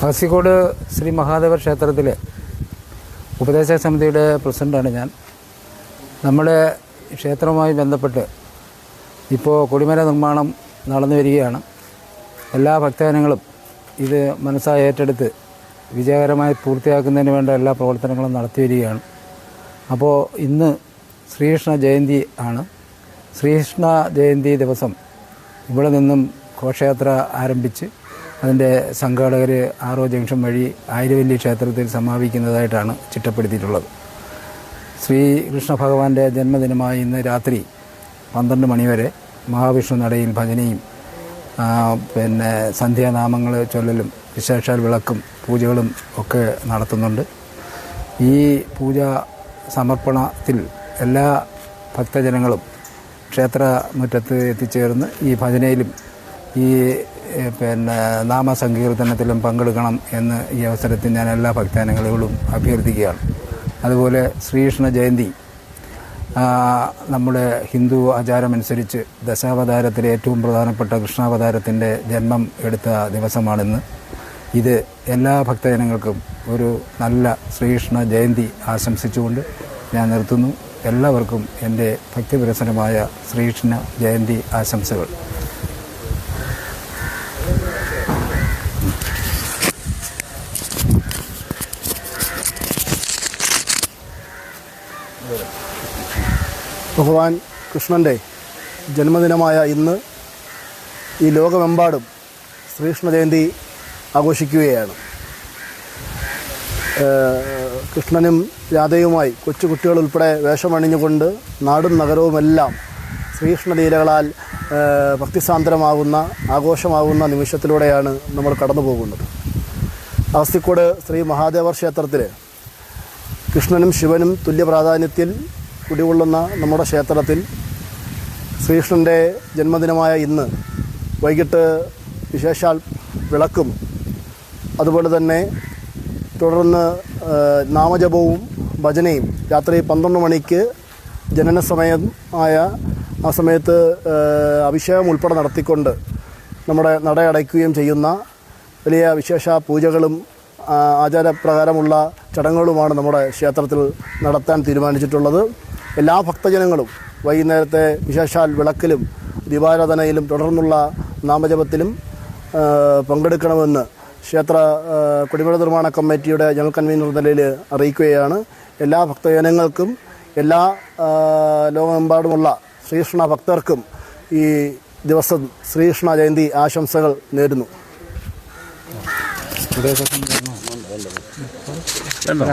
കാസിക്കോട് ശ്രീ മഹാദേവ ക്ഷേത്രത്തിലെ ഉപദേശക സമിതിയുടെ പ്രസിഡന്റാണ് ഞാൻ. നമ്മുടെ ക്ഷേത്രവുമായി ബന്ധപ്പെട്ട് ഇപ്പോൾ കൊടിമര നിർമ്മാണം നടന്നു വരികയാണ്. എല്ലാ ഭക്തജനങ്ങളും ഇത് മനസ്സായി ഏറ്റെടുത്ത് വിജയകരമായി പൂർത്തിയാക്കുന്നതിന് വേണ്ട എല്ലാ പ്രവർത്തനങ്ങളും നടത്തി വരികയാണ്. അപ്പോൾ ഇന്ന് ശ്രീകൃഷ്ണ ജയന്തി ആണ്. ശ്രീകൃഷ്ണ ജയന്തി ദിവസം ഇവിടെ നിന്നും ഘോഷയാത്ര ആരംഭിച്ച് അതിന്റെ സംഘാടകർ ആറോ ജംഗ്ഷൻ വഴി ആയിരവല്ലി ക്ഷേത്രത്തിൽ സമാപിക്കുന്നതായിട്ടാണ് ചിട്ടപ്പെടുത്തിയിട്ടുള്ളത്. ശ്രീകൃഷ്ണ ഭഗവാന്റെ ജന്മദിനമായ ഇന്ന് രാത്രി പന്ത്രണ്ട് മണിവരെ മഹാവിഷ്ണു നടയിൽ ഭജനയും പിന്നെ സന്ധ്യാനാമങ്ങൾ ചൊല്ലലും വിശേഷാൽ വിളക്കും പൂജകളും ഒക്കെ നടത്തുന്നുണ്ട്. ഈ പൂജ സമർപ്പണത്തിൽ എല്ലാ ഭക്തജനങ്ങളും ക്ഷേത്ര മുറ്റത്ത് എത്തിച്ചേർന്ന് ഈ ഭജനയിലും ഈ പിന്നെ നാമസങ്കീർത്തനത്തിലും പങ്കെടുക്കണം എന്ന് ഈ അവസരത്തിൽ ഞാൻ എല്ലാ ഭക്തജനങ്ങളോടും അഭ്യർത്ഥിക്കുകയാണ്. അതുപോലെ ശ്രീകൃഷ്ണ ജയന്തി നമ്മുടെ ഹിന്ദു ആചാരമനുസരിച്ച് ദശാവതാരത്തിലെ ഏറ്റവും പ്രധാനപ്പെട്ട കൃഷ്ണാവതാരത്തിന്റെ ജന്മം എടുത്ത ദിവസമാണിന്ന്. ഇത് എല്ലാ ഭക്തജനങ്ങൾക്കും ഒരു നല്ല ശ്രീകൃഷ്ണ ജയന്തി ആശംസിച്ചുകൊണ്ട് ഞാൻ നിർത്തുന്നു. എല്ലാവർക്കും എന്റെ ഭക്തിപുരസരമായ ശ്രീകൃഷ്ണ ജയന്തി ആശംസകൾ. ഭഗവാൻ കൃഷ്ണന്റെ ജന്മദിനമായ ഇന്ന് ഈ ലോകമെമ്പാടും ശ്രീകൃഷ്ണ ജയന്തി ആഘോഷിക്കുകയാണ് കൃഷ്ണനും രാധയുമായി കൊച്ചു കുട്ടികൾ ഉൾപ്പെടെ വേഷമണിഞ്ഞുകൊണ്ട് നാടും നഗരവുമെല്ലാം ശ്രീകൃഷ്ണലീലകളാൽ ഏഹ് ഭക്തിസാന്ദ്രമാകുന്ന ആഘോഷമാകുന്ന നിമിഷത്തിലൂടെയാണ് നമ്മൾ കടന്നു പോകുന്നത് അവസ്ഥക്കോട് ശ്രീ മഹാദേവർ ക്ഷേത്രത്തിൽ കൃഷ്ണനും ശിവനും തുല്യ പ്രാധാന്യത്തിൽ കുടികൊള്ളുന്ന നമ്മുടെ ക്ഷേത്രത്തിൽ ശ്രീകൃഷ്ണന്റെ ജന്മദിനമായ ഇന്ന് വൈകിട്ട് വിശേഷാൽ വിളക്കും. അതുപോലെ തന്നെ തുടർന്ന് നാമജപവും ഭജനയും രാത്രി പന്ത്രണ്ട് മണിക്ക് ജനന സമയം ആയ ആ സമയത്ത് അഭിഷേകം ഉൾപ്പെടെ നടത്തിക്കൊണ്ട് നമ്മുടെ നട അടയ്ക്കുകയും ചെയ്യുന്ന വലിയ വിശേഷ പൂജകളും ആചാരപ്രകാരമുള്ള ചടങ്ങുകളുമാണ് നമ്മുടെ ക്ഷേത്രത്തിൽ നടത്താൻ തീരുമാനിച്ചിട്ടുള്ളത്. എല്ലാ ഭക്തജനങ്ങളും വൈകുന്നേരത്തെ വിശേഷാൽ വിളക്കിലും ദീപാരാധനയിലും തുടർന്നുള്ള നാമജപത്തിലും പങ്കെടുക്കണമെന്ന് ക്ഷേത്ര ആ, നിർമ്മാണ കമ്മിറ്റിയുടെ ജനറൽ കൺവീനർ നിലയിൽ അറിയിക്കുകയാണ്. എല്ലാ ഭക്തജനങ്ങൾക്കും എല്ലാ ലോകമെമ്പാടുമുള്ള ശ്രീകൃഷ്ണ ഭക്തർക്കും ഈ ദിവസം ശ്രീകൃഷ്ണ ജയന്തി ആശംസകൾ നേരുന്നു. Genau.